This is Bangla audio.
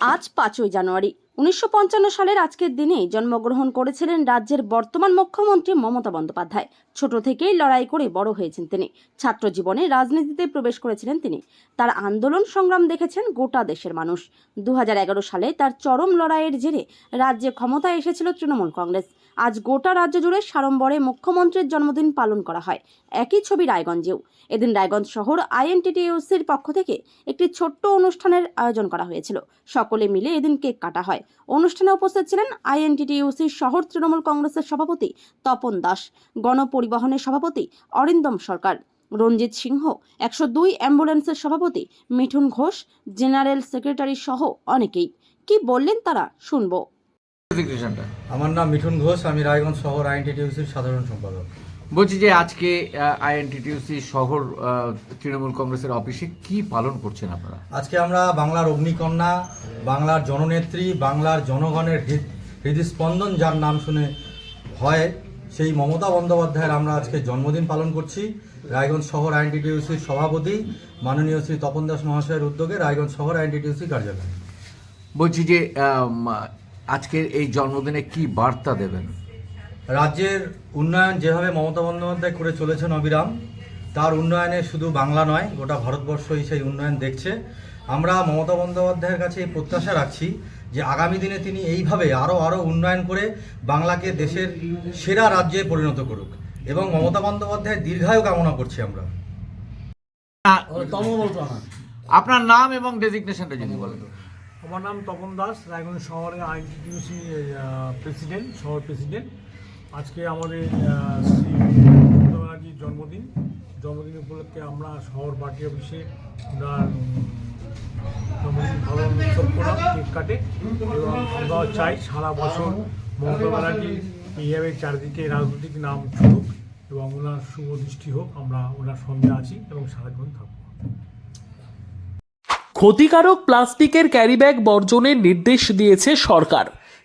আজ পাঁচই জানুয়ারি। উনিশশো সালের আজকের দিনেই জন্মগ্রহণ করেছিলেন রাজ্যের বর্তমান মুখ্যমন্ত্রী মমতা বন্দ্যোপাধ্যায়। ছোট থেকেই লড়াই করে বড় হয়েছেন তিনি। ছাত্র জীবনে রাজনীতিতে প্রবেশ করেছিলেন তিনি। তার আন্দোলন সংগ্রাম দেখেছেন গোটা দেশের মানুষ। দু হাজার এগারো সালে তার চরম লড়াইয়ের জেরে রাজ্যে ক্ষমতায় এসেছিল তৃণমূল কংগ্রেস। আজ গোটা রাজ্য জুড়ে সাড়ম্বরে মুখ্যমন্ত্রীর জন্মদিন পালন করা হয়। একই ছবি রায়গঞ্জেও। এদিন রায়গঞ্জ শহর আইএনটিটিউসির পক্ষ থেকে একটি ছোট্ট অনুষ্ঠানের আয়োজন করা হয়েছিল। সকলে মিলে এদিন কেক কাটা হয়। অনুষ্ঠানে উপস্থিত ছিলেন আইএনটিটিউসির শহর তৃণমূল কংগ্রেসের সভাপতি তপন দাস গণপরিবহনের সভাপতি অরিন্দম সরকার রঞ্জিত সিংহ একশো দুই অ্যাম্বুলেন্সের সভাপতি মিঠুন ঘোষ জেনারেল সেক্রেটারি সহ অনেকেই। কি বললেন তারা? শুনব। আমার নাম মিঠুন ঘোষ আমি রায়গঞ্জ শহর আইনটিটিউসির সাধারণ সম্পাদক। বলছি যে আজকে আইএনটিটিউসি শহর তৃণমূল কংগ্রেসের অফিসে কি পালন করছেন আপনারা? আজকে আমরা বাংলার অগ্নিকন্যা বাংলার জননেত্রী বাংলার জনগণের হৃদ হৃদস্পন্দন যার নাম শুনে হয় সেই মমতা বন্দ্যোপাধ্যায়ের আমরা আজকে জন্মদিন পালন করছি। রায়গঞ্জ শহর আইনটিটিউসির সভাপতি মাননীয় শ্রী তপন দাস মহাশয়ের উদ্যোগে রায়গঞ্জ শহর আইনটিটিউসি কার্যালয়। বলছি যে আজকের এই জন্মদিনে কি বার্তা দেবেন? রাজ্যের উন্নয়ন যেভাবে মমতা বন্দ্যোপাধ্যায় করে চলেছেন অবিরাম তার উন্নয়নে শুধু বাংলা নয় গোটা ভারতবর্ষই সেই উন্নয়ন দেখছে। আমরা মমতা বন্দ্যোপাধ্যায়ের কাছে এই প্রত্যাশা রাখছি যে আগামী দিনে তিনি এইভাবে আরও আরও উন্নয়ন করে বাংলাকে দেশের সেরা রাজ্যে পরিণত করুক। এবং মমতা বন্দ্যোপাধ্যায়ের দীর্ঘায়ু কামনা করছি আমরা। আপনার নাম এবং ডেজিগনেশনটা যদি বলেন। আমার নাম তপন দাস রায়গঞ্জ শহরের আইনটিটিউসি প্রেসিডেন্ট শহর প্রেসিডেন্ট আজকে আমাদের শ্রী মমতা ব্যানার্জির জন্মদিন। জন্মদিন উপলক্ষে আমরা শহর পার্টি অফিসে ওনার জন্মদিন উৎসব কেক কাটে এবং আমরা চাই সারা বছর মমতা ব্যানার্জি এইভাবে চারিদিকে রাজনৈতিক নাম ছুটুক এবং ওনার শুভ দৃষ্টি হোক, আমরা ওনার সঙ্গে আছি এবং সারাক্ষণ থাকব। ক্ষতিকারক প্লাস্টিকের ক্যারিব্যাগ বর্জনের নির্দেশ দিয়েছে সরকার।